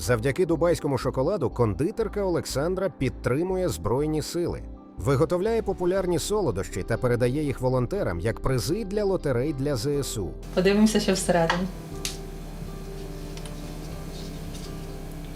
Завдяки дубайському шоколаду кондитерка Олександра підтримує збройні сили. Виготовляє популярні солодощі та передає їх волонтерам як призи для лотерей для ЗСУ. Подивимося, що всередині.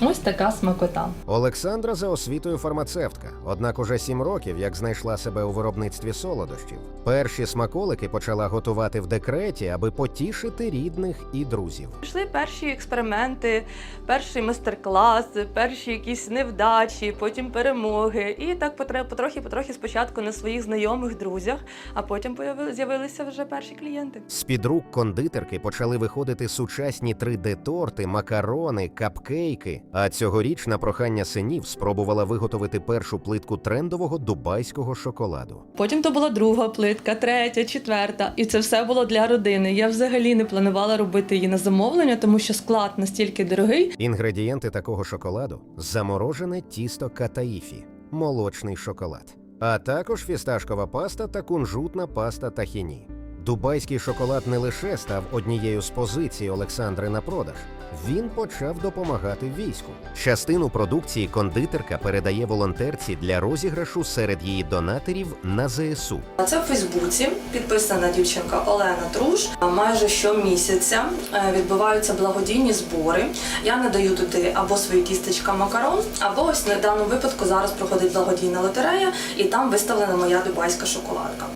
Ось така смакота. Олександра за освітою фармацевтка, однак уже сім років як знайшла себе у виробництві солодощів. Перші смаколики почала готувати в декреті, аби потішити рідних і друзів. Пішли перші експерименти, перший майстер-клас, перші якісь невдачі, потім перемоги. І так потре- потрохи-потрохи спочатку на своїх знайомих друзях, а потім з'явилися вже перші клієнти. З-під рук кондитерки почали виходити сучасні 3D-торти, макарони, капкейки. А цьогоріч на прохання синів спробувала виготовити першу плитку трендового дубайського шоколаду. Потім то була друга плитка, третя, четверта. І це все було для родини. Я взагалі не планувала робити її на замовлення, тому що склад настільки дорогий. Інгредієнти такого шоколаду заморожене тісто катаїфі, молочний шоколад, а також фісташкова паста та кунжутна паста тахіні. Дубайський шоколад не лише став однією з позицій Олександри на продаж, він почав допомагати війську. Частину продукції кондитерка передає волонтерці для розіграшу серед її донаторів на ЗСУ. Це в Фейсбуці підписана дівчинка Олена Труш. Майже щомісяця е, відбуваються благодійні збори. Я надаю туди або свої тістечка макарон, або ось на даному випадку зараз проходить благодійна лотерея, і там виставлена моя дубайська шоколадка.